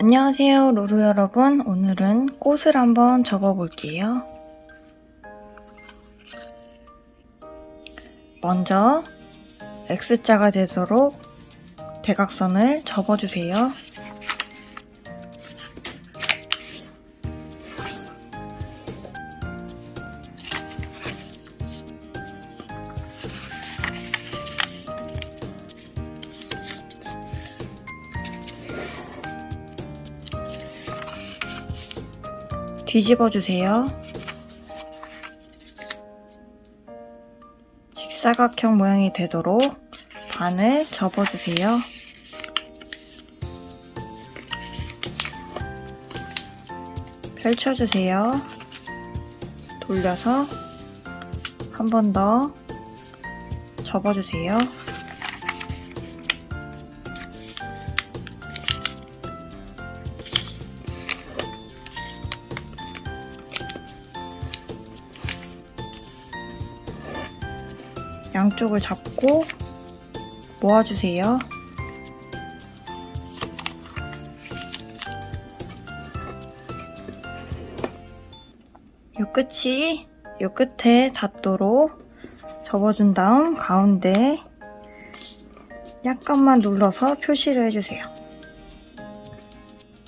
안녕하세요, 로루 여러분. 오늘은 꽃을 한번 접어 볼게요. 먼저 X자가 되도록 대각선을 접어주세요. 뒤집어 주세요. 직사각형 모양이 되도록 반을 접어 주세요. 펼쳐 주세요. 돌려서 한 번 더 접어 주세요. 양쪽을 잡고 모아주세요. 요 끝이 요 끝에 닿도록 접어준 다음 가운데 약간만 눌러서 표시를 해주세요.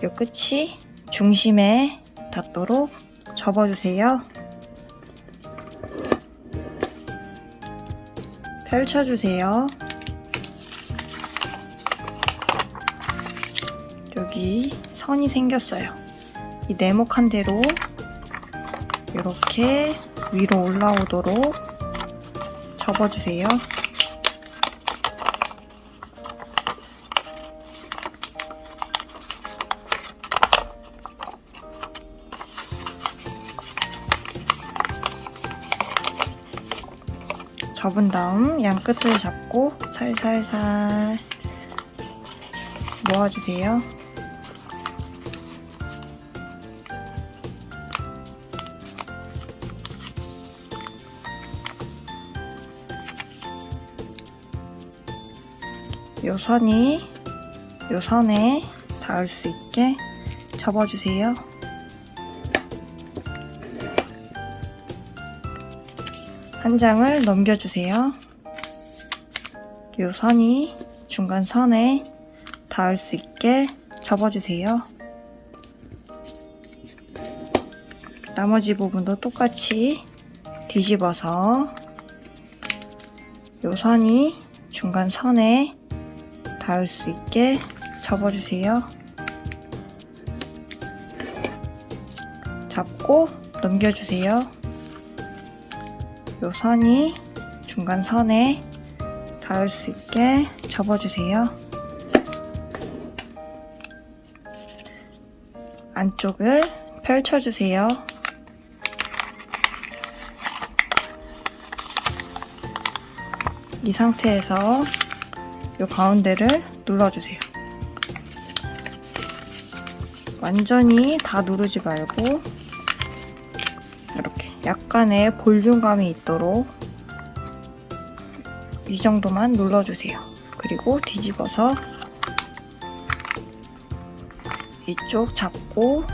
요 끝이 중심에 닿도록 접어주세요. 펼쳐주세요. 여기 선이 생겼어요. 이 네모칸 대로 이렇게 위로 올라오도록 접어주세요. 접은 다음 양 끝을 잡고 살살살 모아주세요. 요 선이 요 선에 닿을 수 있게 접어주세요. 한 장을 넘겨주세요. 요 선이 중간 선에 닿을 수 있게 접어주세요. 나머지 부분도 똑같이 뒤집어서 요 선이 중간 선에 닿을 수 있게 접어주세요. 잡고 넘겨주세요. 요 선이 중간 선에 닿을 수 있게 접어주세요. 안쪽을 펼쳐주세요. 이 상태에서 요 가운데를 눌러주세요. 완전히 다 누르지 말고 약간의 볼륨감이 있도록 이 정도만 눌러주세요. 그리고 뒤집어서 이쪽 잡고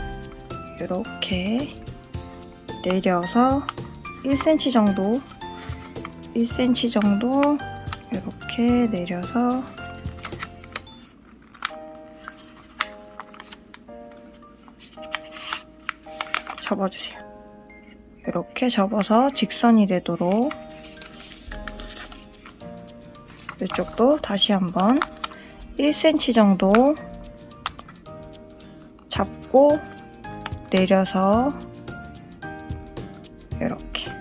이렇게 내려서 1cm 정도 1cm 정도 이렇게 내려서 접어주세요. 이렇게 접어서 직선이 되도록 이쪽도 다시 한번 1cm 정도 잡고 내려서 이렇게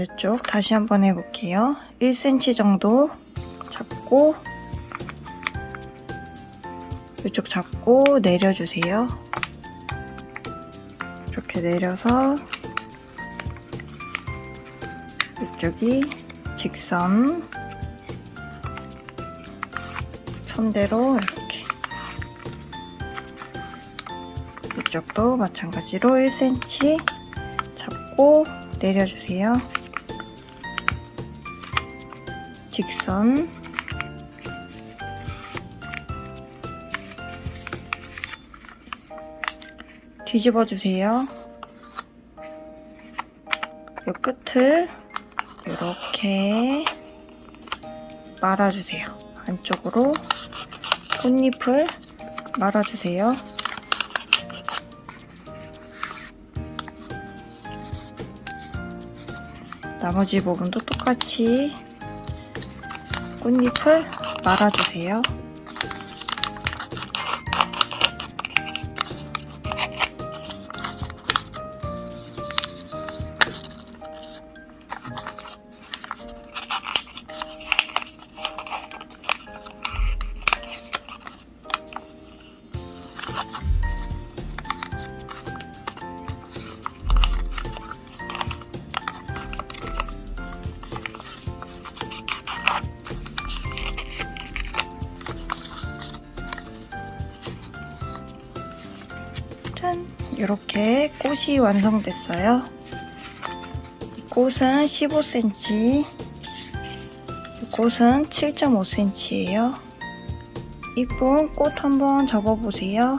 이쪽 다시 한번 해볼게요. 1cm 정도 잡고 이쪽 잡고 내려주세요. 이렇게 내려서 이쪽이 직선 선대로 이렇게 이쪽도 마찬가지로 1cm 잡고 내려주세요. 직선 뒤집어 주세요. 이 끝을 이렇게 말아주세요. 안쪽으로 꽃잎을 말아주세요. 나머지 부분도 똑같이 꽃잎을 말아주세요. 이렇게 꽃이 완성됐어요. 이 꽃은 15cm, 이 꽃은 7.5cm예요. 이쁜 꽃 한번 접어보세요.